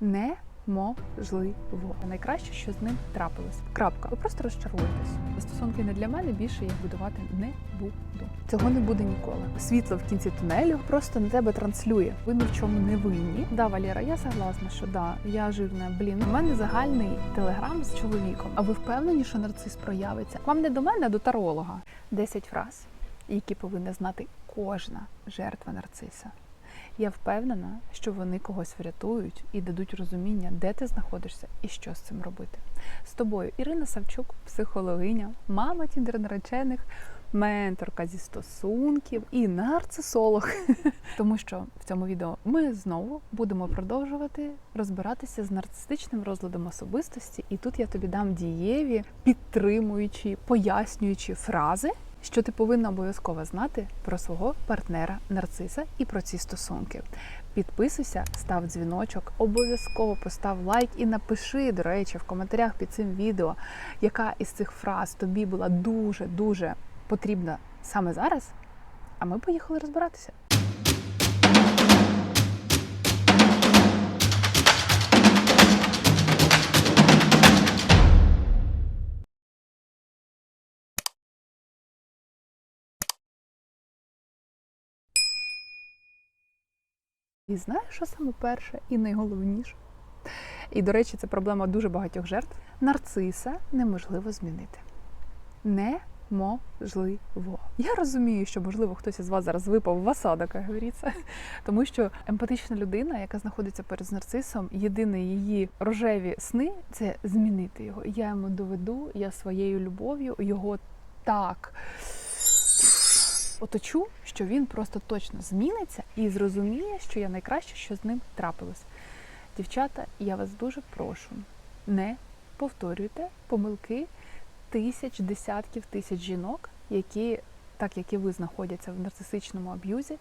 Неможливо. Найкраще, що з ним трапилось. Крапка. Ви просто розчаруєтесь. Стосунки не для мене більше їх будувати не буду. Цього не буде ніколи. Світло в кінці тунелю просто на тебе транслює. Ви ні в чому не винні. Да, Валера, я согласна, що да, я жирна. Блін, у мене загальний телеграм з чоловіком. А ви впевнені, що нарцис проявиться? Вам не до мене, а до таролога. 10 фраз, які повинна знати кожна жертва нарциса. Я впевнена, що вони когось врятують і дадуть розуміння, де ти знаходишся і що з цим робити. З тобою Ірина Савчук, психологиня, мама тіндер-наречених, менторка зі стосунків і нарцисолог. Тому що в цьому відео ми знову будемо продовжувати розбиратися з нарцистичним розладом особистості, і тут я тобі дам дієві, підтримуючі, пояснюючі фрази, що ти повинна обов'язково знати про свого партнера нарциса і про ці стосунки. Підписуйся, став дзвіночок, обов'язково постав лайк і напиши, до речі, в коментарях під цим відео, яка із цих фраз тобі була дуже дуже потрібна саме зараз. А ми поїхали розбиратися. І знаєш, що саме перше і найголовніше? І, до речі, це проблема дуже багатьох жертв. Нарциса неможливо змінити. Неможливо. Я розумію, що, можливо, хтось із вас зараз випав в осадок, як говориться. Тому що емпатична людина, яка знаходиться перед нарцисом, єдине її рожеві сни це змінити його. Я йому доведу, я своєю любов'ю його так оточу, що він просто точно зміниться і зрозуміє, що я найкраще, що з ним трапилось. Дівчата, я вас дуже прошу, не повторюйте помилки тисяч, десятків тисяч жінок, які, так як і ви, знаходяться в нарцисичному аб'юзі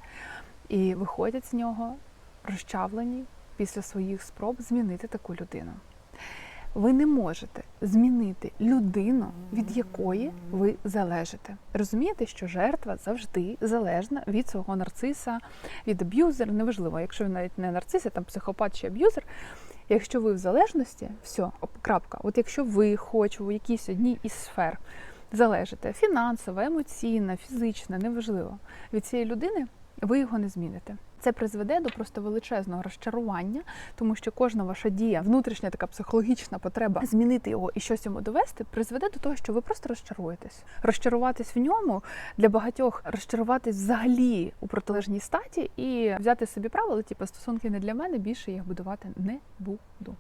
і виходять з нього розчавлені після своїх спроб змінити таку людину. Ви не можете змінити людину, від якої ви залежите. Розумієте, що жертва завжди залежна від свого нарциса, від аб'юзера, неважливо, якщо він навіть не нарцис, а там психопат чи аб'юзер. Якщо ви в залежності, все, крапка. От якщо ви хоч у якійсь одній із сфер залежите фінансово, емоційно, фізично, неважливо, від цієї людини ви його не зміните. Це призведе до просто величезного розчарування, тому що кожна ваша дія, внутрішня така психологічна потреба змінити його і щось йому довести, призведе до того, що ви просто розчаруєтесь. Розчаруватись в ньому для багатьох розчаруватись взагалі у протилежній статі і взяти собі правило, типу стосунки не для мене, більше їх будувати не буду.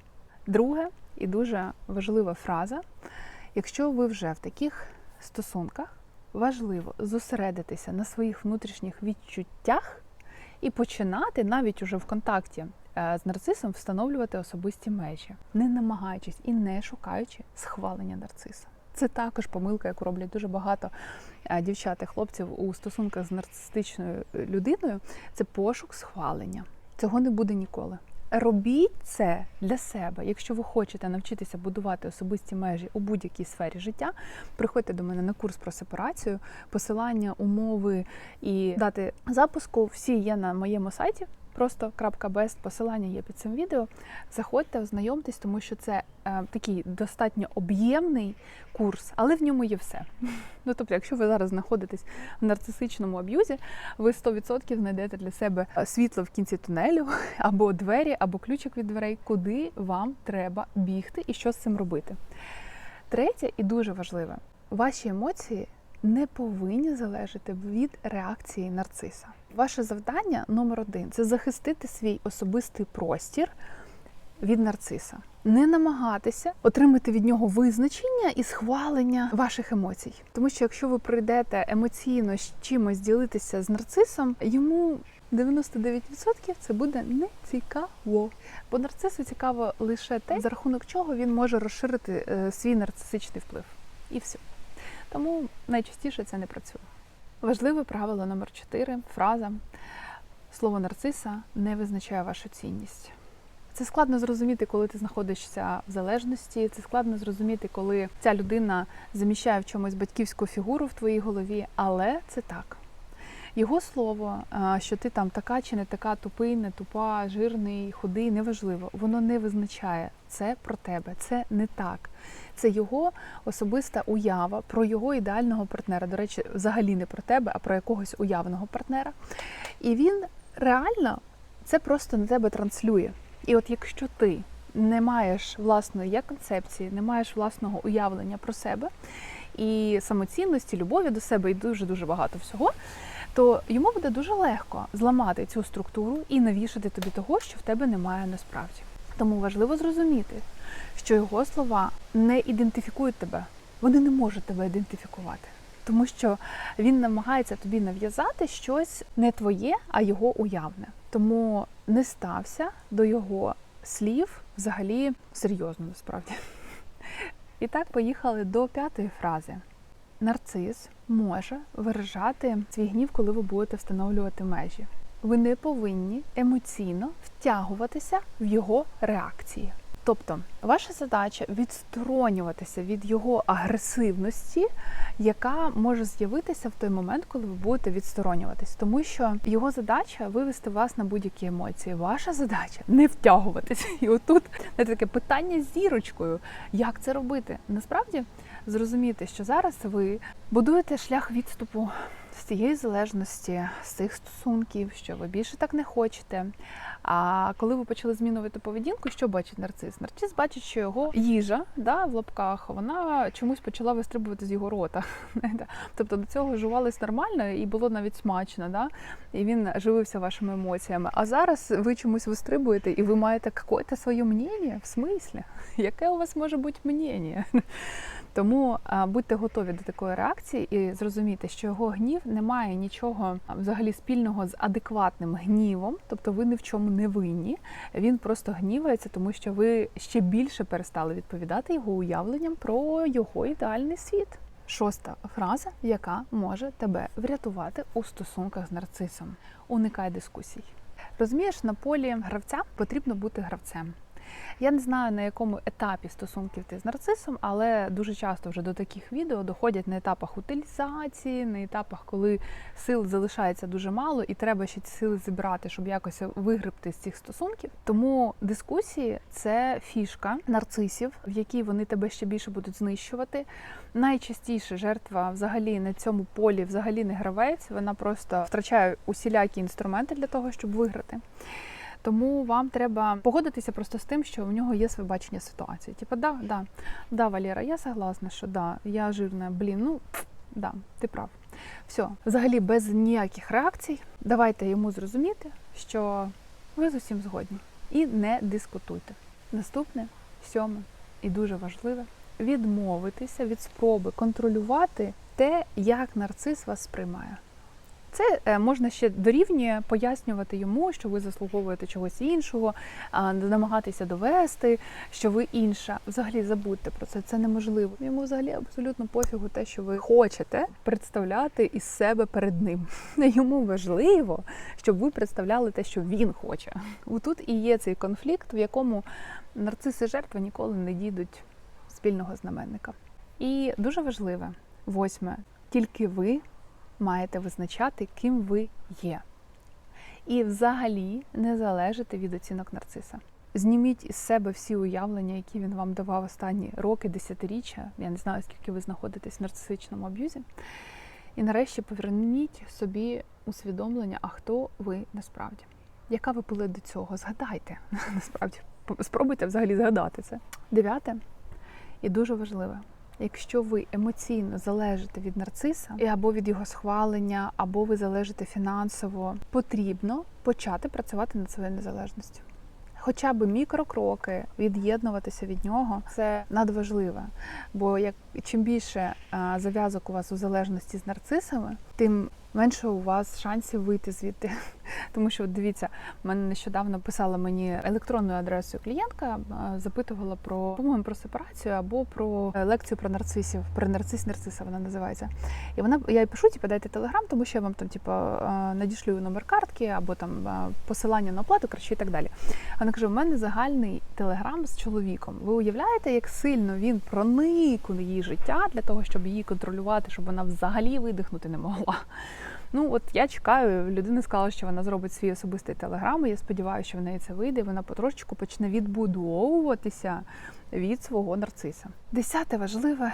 Друге і дуже важлива фраза: якщо ви вже в таких стосунках, важливо зосередитися на своїх внутрішніх відчуттях і починати навіть уже в контакті е, з нарцисом встановлювати особисті межі, не намагаючись і не шукаючи схвалення нарциса. Це також помилка, яку роблять дуже багато е, дівчат і хлопців у стосунках з нарцистичною людиною. Це пошук схвалення. Цього не буде ніколи. Робіть це для себе. Якщо ви хочете навчитися будувати особисті межі у будь-якій сфері життя, приходьте до мене на курс про сепарацію. Посилання, умови і дати запуску всі є на моєму сайті. Просто .best, посилання є під цим відео. Заходьте, ознайомтесь, тому що це е, такий достатньо об'ємний курс, але в ньому є все. Ну тобто, якщо ви зараз знаходитесь в нарцисичному аб'юзі, ви 100% знайдете для себе світло в кінці тунелю, або двері, або ключик від дверей, куди вам треба бігти і що з цим робити. Третє і дуже важливе, ваші емоції не повинні залежати від реакції нарциса. Ваше завдання номер один це захистити свій особистий простір від нарциса. Не намагатися отримати від нього визначення і схвалення ваших емоцій. Тому що якщо ви прийдете емоційно з чимось ділитися з нарцисом, йому 99% це буде не цікаво. Бо нарцису цікаво лише те, за рахунок чого він може розширити е, свій нарцисичний вплив. І все. Тому найчастіше це не працює. Важливе правило номер 4 фраза слово нарциса не визначає вашу цінність. Це складно зрозуміти, коли ти знаходишся в залежності. Це складно зрозуміти, коли ця людина заміщає в чомусь батьківську фігуру в твоїй голові, але це так. Його слово, що ти там така чи не така, тупий, не тупа, жирний, худий, неважливо. Воно не визначає це про тебе. Це не так. Це його особиста уява про його ідеального партнера. До речі, взагалі не про тебе, а про якогось уявного партнера. І він реально це просто на тебе транслює. І от якщо ти не маєш власної як концепції, не маєш власного уявлення про себе і самоцінності, любові до себе і дуже дуже багато всього, то йому буде дуже легко зламати цю структуру і навішати тобі того, що в тебе немає насправді. Тому важливо зрозуміти, що його слова не ідентифікують тебе, вони не можуть тебе ідентифікувати. Тому що він намагається тобі нав'язати щось не твоє, а його уявне. Тому не стався до його слів взагалі серйозно насправді. І так поїхали до п'ятої фрази. Нарцис може виражати свій гнів, коли ви будете встановлювати межі. Ви не повинні емоційно втягуватися в його реакції. Тобто, ваша задача відсторонюватися від його агресивності, яка може з'явитися в той момент, коли ви будете відсторонюватись, тому що його задача вивести вас на будь-які емоції. Ваша задача не втягуватися. І отут знаєте, таке питання з зірочкою, як це робити. Насправді зрозуміти, що зараз ви будуєте шлях відступу з цієї залежності, з цих стосунків, що ви більше так не хочете. А коли ви почали змінювати поведінку, що бачить нарцис? Нарцис бачить, що його їжа да, в лапках вона чомусь почала вистрибувати з його рота. Тобто до цього жувалось нормально і було навіть смачно, да? і він живився вашими емоціями. А зараз ви чомусь вистрибуєте, і ви маєте якесь своє мнення? В смислі? Яке у вас може бути мнення? Тому будьте готові до такої реакції і зрозумійте, що його гнів не має нічого взагалі спільного з адекватним гнівом, тобто ви ні в чому не винні. Він просто гнівається, тому що ви ще більше перестали відповідати його уявленням про його ідеальний світ. Шоста фраза, яка може тебе врятувати у стосунках з нарцисом. Уникай дискусій. Розумієш, на полі гравця потрібно бути гравцем. Я не знаю на якому етапі стосунків ти з нарцисом, але дуже часто вже до таких відео доходять на етапах утилізації, на етапах, коли сил залишається дуже мало, і треба ще ці сили зібрати, щоб якось вигребти з цих стосунків. Тому дискусії це фішка нарцисів, в якій вони тебе ще більше будуть знищувати. Найчастіше жертва взагалі на цьому полі взагалі не гравець, вона просто втрачає усілякі інструменти для того, щоб виграти. Тому вам треба погодитися просто з тим, що у нього є своє бачення ситуації. Типа, да, да, да, Валера, я согласна, що да, я жирна, блін, ну да, ти прав. Все, взагалі без ніяких реакцій. Давайте йому зрозуміти, що ви з усім згодні. І не дискутуйте. Наступне, сьоме і дуже важливе відмовитися від спроби контролювати те, як нарцис вас сприймає. Це е, можна ще дорівнює пояснювати йому, що ви заслуговуєте чогось іншого, намагатися довести, що ви інша. Взагалі забудьте про це. Це неможливо. Йому взагалі абсолютно пофігу те, що ви хочете представляти із себе перед ним. Йому важливо, щоб ви представляли те, що він хоче. Тут і є цей конфлікт, в якому нарциси жертви ніколи не дійдуть спільного знаменника. І дуже важливе восьме, тільки ви маєте визначати, ким ви є. І взагалі не залежите від оцінок нарциса. Зніміть із себе всі уявлення, які він вам давав останні роки, десятиріччя. Я не знаю, скільки ви знаходитесь в нарцисичному аб'юзі. І нарешті поверніть собі усвідомлення, а хто ви насправді. Яка ви були до цього? Згадайте насправді. Спробуйте взагалі згадати це. Дев'яте і дуже важливе. Якщо ви емоційно залежите від нарциса, або від його схвалення, або ви залежите фінансово, потрібно почати працювати над своєю незалежністю. Хоча б мікрокроки від'єднуватися від нього це надважливе. Бо як чим більше зав'язок у вас у залежності з нарцисами, тим менше у вас шансів вийти звідти. Тому що, дивіться, мене нещодавно писала мені електронною адресою клієнтка, запитувала про по-моєму, про сепарацію або про лекцію про нарцисів, про нарцис нарциса вона називається. І вона я їй пишу, типу, дайте телеграм, тому що я вам там, типу, надішлю номер картки або там посилання на оплату, краще і так далі. Вона каже: у мене загальний телеграм з чоловіком. Ви уявляєте, як сильно він проник у її життя для того, щоб її контролювати, щоб вона взагалі видихнути не могла. Ну, от я чекаю, людина сказала, що вона зробить свій особистий телеграм. і Я сподіваюся, що в неї це вийде. і Вона потрошечку почне відбудовуватися від свого нарциса. Десяте важливе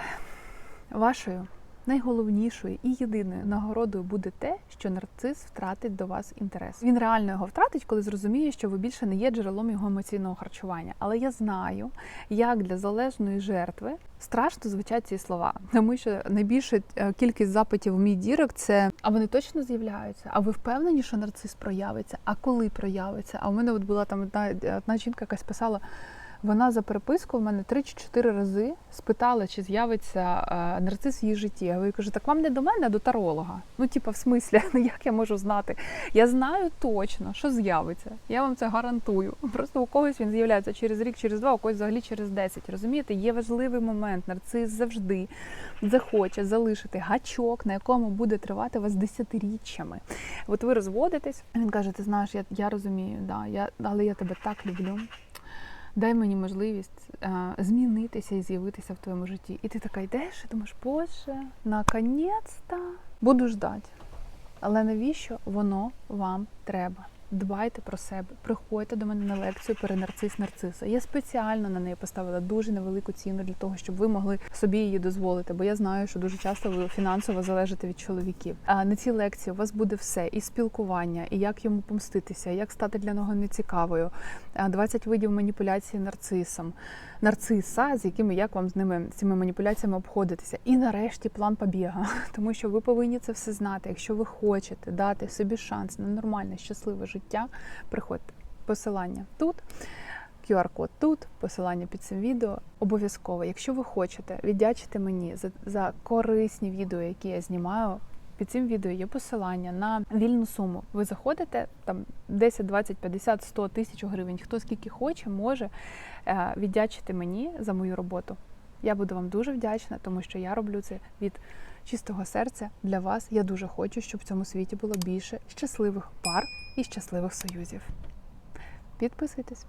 вашою найголовнішою і єдиною нагородою буде те, що нарцис втратить до вас інтерес. Він реально його втратить, коли зрозуміє, що ви більше не є джерелом його емоційного харчування. Але я знаю, як для залежної жертви страшно звучать ці слова, тому що найбільша е, кількість запитів в мій дірект це а вони точно з'являються? А ви впевнені, що нарцис проявиться? А коли проявиться? А у мене от була там одна, одна жінка, якась писала. Вона за переписку в мене три чи чотири рази спитала, чи з'явиться е, нарцис в її житті. Я їй кажу, так вам не до мене, а до таролога. Ну, типа, в смислі, ну як я можу знати? Я знаю точно, що з'явиться. Я вам це гарантую. Просто у когось він з'являється через рік, через два, у когось взагалі через десять. Розумієте, є важливий момент. Нарцис завжди захоче залишити гачок, на якому буде тривати вас десятиріччями. От ви розводитесь, він каже: Ти знаєш, я, я розумію, да, я, але я тебе так люблю. Дай мені можливість а, змінитися і з'явитися в твоєму житті. І ти така йдеш і думаєш, Боже, наконець-то буду ждати. Але навіщо воно вам треба? Дбайте про себе, приходьте до мене на лекцію перенарцис нарциса. Я спеціально на неї поставила дуже невелику ціну для того, щоб ви могли собі її дозволити. Бо я знаю, що дуже часто ви фінансово залежите від чоловіків. А на цій лекції у вас буде все: і спілкування, і як йому помститися, як стати для нього нецікавою. 20 видів маніпуляції нарцисом, нарциса, з якими як вам з ними цими маніпуляціями обходитися. І нарешті план побіга, тому що ви повинні це все знати. Якщо ви хочете дати собі шанс на нормальне, щасливе життя, приходьте. Посилання тут. QR-код тут, посилання під цим відео. Обов'язково, якщо ви хочете віддячити мені за, за корисні відео, які я знімаю. Під цим відео є посилання на вільну суму. Ви заходите там 10, 20, 50, 100 тисяч гривень. Хто скільки хоче, може е, віддячити мені за мою роботу. Я буду вам дуже вдячна, тому що я роблю це від чистого серця для вас. Я дуже хочу, щоб в цьому світі було більше щасливих пар і щасливих союзів. Підписуйтесь.